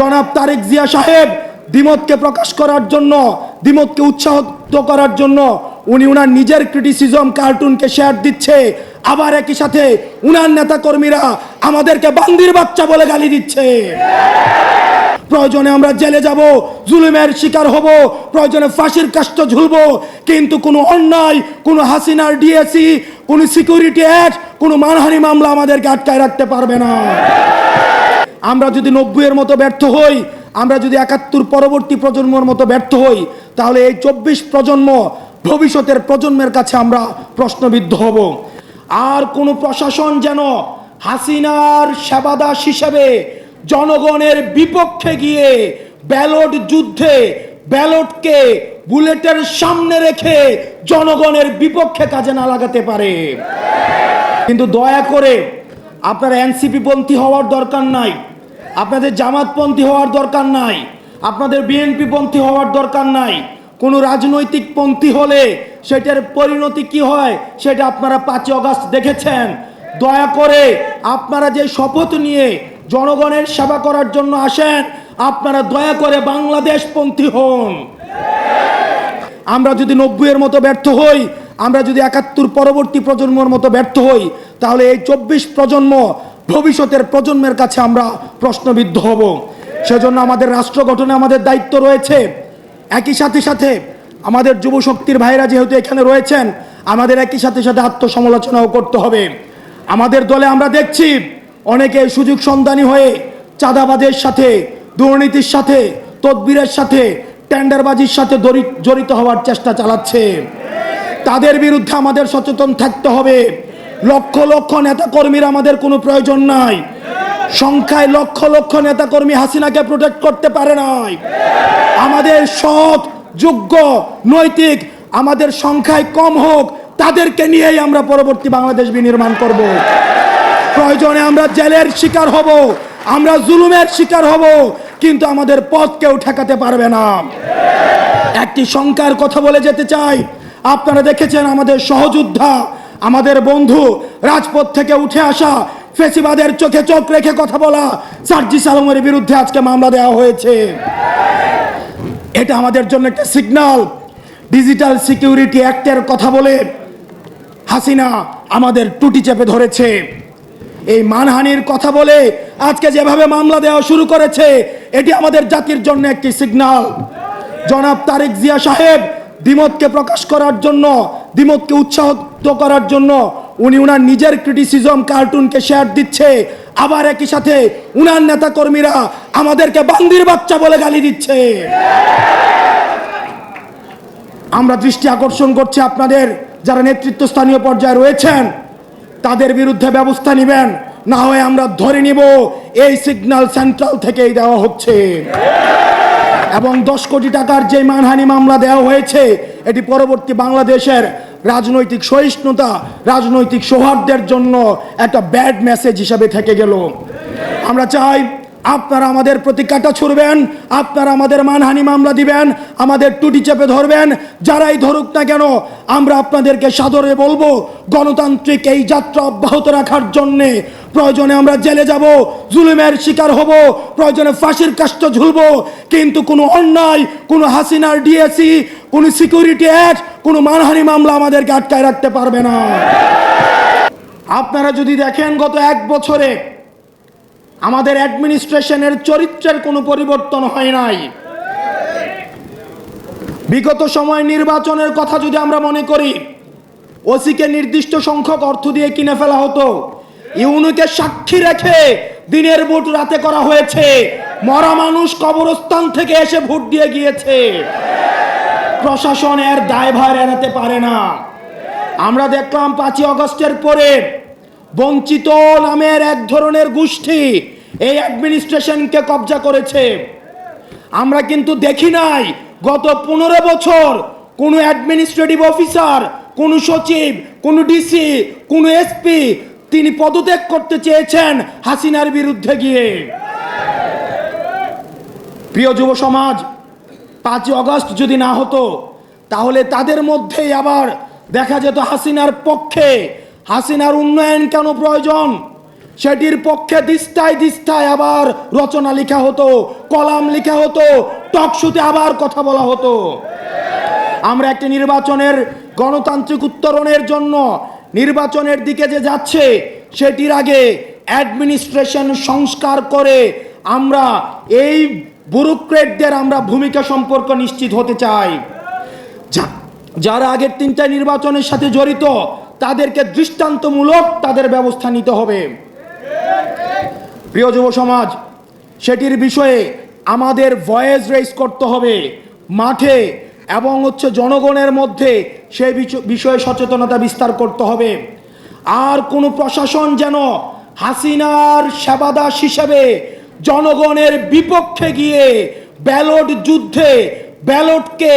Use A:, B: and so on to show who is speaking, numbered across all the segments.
A: জনাব তারেক জিয়া সাহেব দ্বিমতকে প্রকাশ করার জন্য, দ্বিমতকে উৎসাহিত করার জন্য উনি উনার নিজের ক্রিটিসিজম কার্টুনকে শেয়ার দিচ্ছে। আবার একই সাথে উনার নেতা কর্মীরা আমাদেরকে বান্দির বাচ্চা বলে গালি দিচ্ছে। প্রয়োজনে আমরা জেলে যাব, জুলুমের শিকার হব, প্রয়োজনে ফাঁসির কাষ্ট ঝুলব, কিন্তু কোনো অন্যায়, কোনো হাসিনার ডিএসি কোনো সিকিউরিটি অ্যাক্ট কোনো মানহানি মামলা আমাদেরকে আটকায় রাখতে পারবে না। আমরা যদি নব্বইয়ের মতো ব্যর্থ হই, আমরা যদি একাত্তর পরবর্তী প্রজন্মের মতো ব্যর্থ হই, তাহলে এই চব্বিশ প্রজন্ম ভবিষ্যতের প্রজন্মের কাছে আমরা প্রশ্নবিদ্ধ হব। আর কোনো প্রশাসন যেন হাসিনার সেবাদাস হিসেবে জনগণের বিপক্ষে গিয়ে ব্যালট যুদ্ধে ব্যালটকে বুলেটের সামনে রেখে জনগণের বিপক্ষে কাজে না লাগাতে পারে। কিন্তু দয়া করে, আপনারা এনসিপি পন্থী হওয়ার দরকার নাই। আপনাদের জামাতপন্থী হওয়ার দরকার নাই, আপনাদের বিএনপি পন্থী হওয়ার দরকার নাই। কোনো রাজনৈতিক পন্থী হলে সেটার পরিণতি কি হয় সেটা আপনারা পাঁচই অগাস্ট দেখেছেন। দয়া করে আপনারা যে শপথ নিয়ে জনগণের সেবা করার জন্য আসেন, আপনারা দয়া করে বাংলাদেশ পন্থী হন। আমরা যদি নব্বইয়ের মতো ব্যর্থ হই, আমরা যদি একাত্তর পরবর্তী প্রজন্মের মতো ব্যর্থ হই, তাহলে এই চব্বিশ প্রজন্ম ভবিষ্যতের প্রজন্মের কাছে আমরা প্রশ্নবিদ্ধ হব। সেজন্য আমাদের রাষ্ট্র গঠনে আমাদের দায়িত্ব রয়েছে। একই সাথে সাথে আমাদের যুব শক্তির ভাইরা যেহেতু এখানে রয়েছেন, আমাদের একই সাথে সাথে আত্মসমালোচনাও করতে হবে। আমাদের দলে আমরা দেখছি অনেকে সুযোগ সন্ধানী হয়ে চাঁদাবাজের সাথে, দুর্নীতির সাথে, তদবিরের সাথে, টেন্ডারবাজির সাথে জড়িত হওয়ার চেষ্টা চালাচ্ছে। তাদের বিরুদ্ধে আমাদের সচেতন থাকতে হবে। লক্ষ লক্ষ নেতাকর্মীর আমাদের কোনো প্রয়োজন নাই। সংখ্যায় লক্ষ লক্ষ নেতাকর্মী হাসিনাকে প্রোটেক্ট করতে পারে নাই। আমাদের সৎ, যোগ্য, নৈতিক, আমাদের সংখ্যায় কম হোক, তাদেরকে নিয়েই আমরা পরবর্তী বাংলাদেশ বিনির্মাণ করব। প্রয়োজনে আমরা জেলের শিকার হব, আমরা জুলুমের শিকার হব, কিন্তু আমাদের পথ কেউ ঠেকাতে পারবে না। একটি সংখ্যার কথা বলে যেতে চাই। আপনারা দেখেছেন আমাদের সহযোদ্ধা আমাদের বন্ধু রাজপথ থেকে উঠে আসা ফেসিবাদের চোখে চোখ রেখে কথা বলা সার্জিস আলমের বিরুদ্ধে আজকে মামলা দেওয়া হয়েছে। এটা আমাদের জন্য একটা সিগনাল। ডিজিটাল সিকিউরিটি অ্যাক্টের কথা বলে হাসিনা আমাদের টুটি চেপে ধরেছে। এই মানহানির কথা বলে আজকে যেভাবে মামলা দেওয়া শুরু করেছে, এটি আমাদের জাতির জন্য একটি সিগনাল। জনাব তারেক জিয়া সাহেব দ্বিমতকে প্রকাশ করার জন্য দ্বিমতকে উৎসাহিত করার জন্য উনি উনার নিজের ক্রিটিসিজম কার্টুনকে শেয়ার দিচ্ছে। আবার একই সাথে উনার নেতা কর্মীরা আমাদেরকে বান্দির বাচ্চা বলে গালি দিচ্ছে। আমরা দৃষ্টি আকর্ষণ করছি আপনাদের যারা নেতৃত্বস্থানীয় পর্যায়ে রয়েছেন, তাদের বিরুদ্ধে ব্যবস্থা নেবেন, না হয় আমরা ধরে নিব এই সিগন্যাল সেন্ট্রাল থেকেই দেওয়া হচ্ছে। এবং দশ কোটি টাকার যে মানহানি মামলা দেওয়া হয়েছে, এটি পরবর্তী বাংলাদেশের রাজনৈতিক সহিষ্ণুতা, রাজনৈতিক সৌহার্দ্যের জন্য একটা ব্যাড মেসেজ হিসাবে থেকে গেল। আমরা চাই আপনারা আমাদের প্রতি কাটা ছুড়বেন, আপনারা আমাদের মানহানি মামলা দিবেন, আমাদের টুটি চেপে ধরবেন, যারাই ধরুক না কেন, আমরা আপনাদেরকে সাদরে বলব, গণতান্ত্রিক এই যাত্রা অব্যাহত রাখার জন্যে প্রয়োজনে আমরা জেলে যাব, জুলুমের শিকার হব, প্রয়োজনে ফাঁসির কাষ্ট ঝুলব, কিন্তু কোনো অন্যায়, কোনো হাসিনার ডিএসি কোনো সিকিউরিটি অ্যাক্ট কোনো মানহানি মামলা আমাদেরকে আটকায় রাখতে পারবে না। আপনারা যদি দেখেন গত এক বছরে আমাদের অ্যাডমিনিস্ট্রেশনের চরিত্রের কোনো পরিবর্তন হয় নাই। বিগত সময় নির্বাচনের কথা যদি আমরা মনে করি, ওসিকে নির্দিষ্ট সংখ্যক অর্থ দিয়ে কিনে ফেলা হতো। ইউনুকে সাক্ষী রেখে দিনের ভোট রাতে করা হয়েছে। মরা মানুষ কবরস্থান থেকে এসে ভোট দিয়ে গিয়েছে। প্রশাসন এর দায়ভার এড়াতে পারে না। আমরা দেখলাম পাঁচই অগস্টের পরে বঞ্চিত নামের এক ধরনের গোষ্ঠী এই অ্যাডমিনিস্ট্রেশনকে কবজা করেছে। আমরা কিন্তু দেখি নাই, গত পনেরো বছর কোনো অ্যাডমিনিস্ট্রেটিভ অফিসার, কোনো সচিব, কোনো ডিসি, কোনো এসপি তিনি পদত্যাগ করতে চেয়েছেন হাসিনার বিরুদ্ধে গিয়ে। প্রিয় যুব সমাজ পাঁচই অগস্ট যদি না হতো, তাহলে তাদের মধ্যেই আবার দেখা যেত হাসিনার পক্ষে। হাসিনার উন্নয়ন কেন প্রয়োজন? সেটির পক্ষে দিস্তায় দিস্তায় আবার রচনা লেখা হতো, কলাম লেখা হতো, টকশুতে আবার কথা বলা হতো। আমরা একটি নির্বাচনের গণতান্ত্রিক উত্তরণের জন্য নির্বাচনের দিকে যে যাচ্ছে, সেটির আগে অ্যাডমিনিস্ট্রেশন সংস্কার করে আমরা এই ব্যুরোক্রেটদের আমরা ভূমিকা সম্পর্ক নিশ্চিত হতে চাই। যারা আগের তিনটা নির্বাচনের সাথে জড়িত, তাদেরকে দৃষ্টান্তমূলক তাদের ব্যবস্থা নিতে হবে। প্রিয় যুব সমাজ, সেটির বিষয়ে আমাদের ভয়েস রেস করতে হবে মাঠে এবং হচ্ছে জনগণের মধ্যে সেই বিষয়ে সচেতনতা বিস্তার করতে হবে। আর কোনো প্রশাসন যেন হাসিনার সেবাদাস হিসেবে জনগণের বিপক্ষে গিয়ে ব্যালট যুদ্ধে ব্যালটকে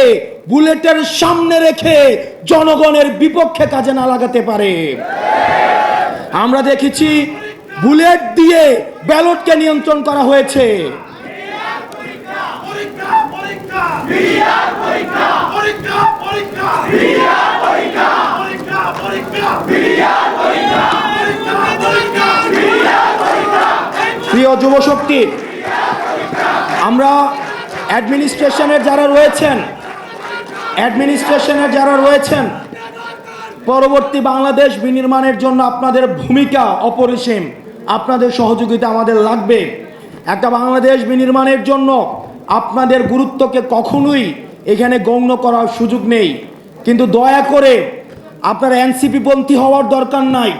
A: বুলেটের সামনে রেখে জনগণের বিপক্ষে কাজে না লাগাতে পারে আমরা দেখেছি বুলেট দিয়ে ব্যালটকে নিয়ন্ত্রণ করা হয়েছে
B: পরীক্ষা পরীক্ষা বিয়ার পরীক্ষা পরীক্ষা পরীক্ষা বিয়ার পরীক্ষা পরীক্ষা পরীক্ষা বিয়ার পরীক্ষা পরীক্ষা পরীক্ষা বিয়ার পরীক্ষা
A: প্রিয় যুব শক্তি। আমরা অ্যাডমিনিস্ট্রেশনের যারা রয়েছেন অ্যাডমিনিস্ট্রেশনের যারা রয়েছেন, পরবর্তী বাংলাদেশ বিনির্মাণের জন্য আপনাদের ভূমিকা অপরিসীম, আপনাদের সহযোগিতা আমাদের লাগবে। একটা বাংলাদেশ বিনির্মাণের জন্য আপনাদের গুরুত্বকে কখনোই এখানে গণ্য করার সুযোগ নেই। কিন্তু দয়া করে, আপনারা এনসিপি পন্থী হওয়ার দরকার নাই,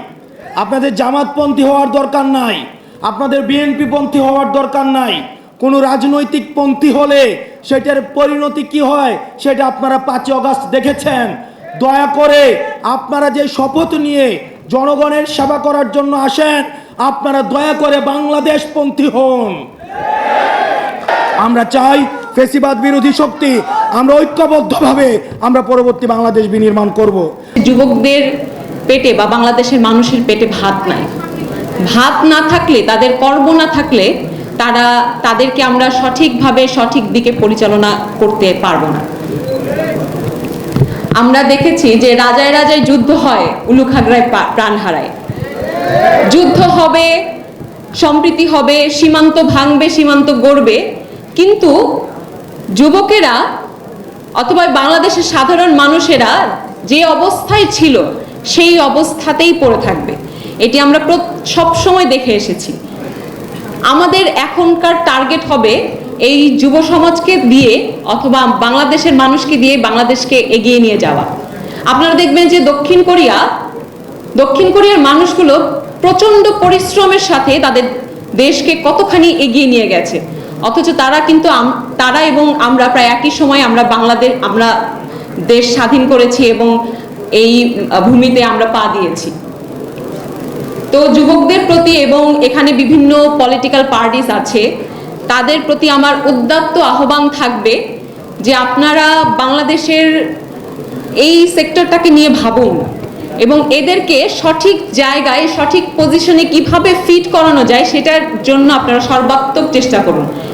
A: আপনাদের জামাতপন্থী হওয়ার দরকার নাই আপনাদের বিএনপি পন্থী হওয়ার দরকার নাই। কোনো রাজনৈতিক পন্থী হলে সেটার পরিণতি কি হয়, সেটা আপনারা পাঁচই অগাস্ট দেখেছেন। দয়া করে আপনারা যে শপথ নিয়ে জনগণের সেবা করার জন্য আসেন, আপনারা দয়া করে বাংলাদেশ পন্থী হন। আমরা চাই ফেসিবাদ বিরোধী শক্তি, আমরা ঐক্যবদ্ধভাবে আমরা পরবর্তী বাংলাদেশ বিনির্মাণ করব।
C: যুবকদের পেটে বা বাংলাদেশের মানুষের পেটে ভাত নাই। ভাত না থাকলে, তাদের কর্ম না থাকলে তারা, তাদেরকে আমরা সঠিকভাবে সঠিক দিকে পরিচালনা করতে পারব না। আমরা দেখেছি যে রাজায় রাজায় যুদ্ধ হয় উলুখাগড়ায় প্রাণ হারায়। যুদ্ধ হবে, সম্প্রীতি হবে, সীমান্ত ভাঙবে, সীমান্ত গড়বে, কিন্তু যুবকেরা অথবা বাংলাদেশের সাধারণ মানুষেরা যে অবস্থায় ছিল, সেই অবস্থাতেই পড়ে থাকবে। এটি আমরা সব সময় দেখে এসেছি। আমাদের এখনকার টার্গেট হবে এই যুব সমাজকে দিয়ে অথবা বাংলাদেশের মানুষকে দিয়ে বাংলাদেশকে এগিয়ে নিয়ে যাওয়া। আপনারা দেখবেন যে দক্ষিণ কোরিয়া, দক্ষিণ কোরিয়ার মানুষগুলো প্রচণ্ড পরিশ্রমের সাথে তাদের দেশকে কতখানি এগিয়ে নিয়ে গেছে। অথচ তারা কিন্তু তারা এবং আমরা প্রায় একই সময় আমরা বাংলাদেশ আমরা দেশ স্বাধীন করেছি এবং এই ভূমিতে আমরা পা দিয়েছি। তো যুবকদের প্রতি এবং এখানে বিভিন্ন পলিটিক্যাল পার্টিস আছে, তাদের প্রতি আমার উদ্যাত্ত আহ্বান থাকবে যে আপনারা বাংলাদেশের এই সেক্টরটাকে নিয়ে ভাবুন এবং এদেরকে সঠিক জায়গায়, সঠিক পজিশনে কীভাবে ফিট করানো যায় সেটার জন্য আপনারা সর্বাত্মক চেষ্টা করুন।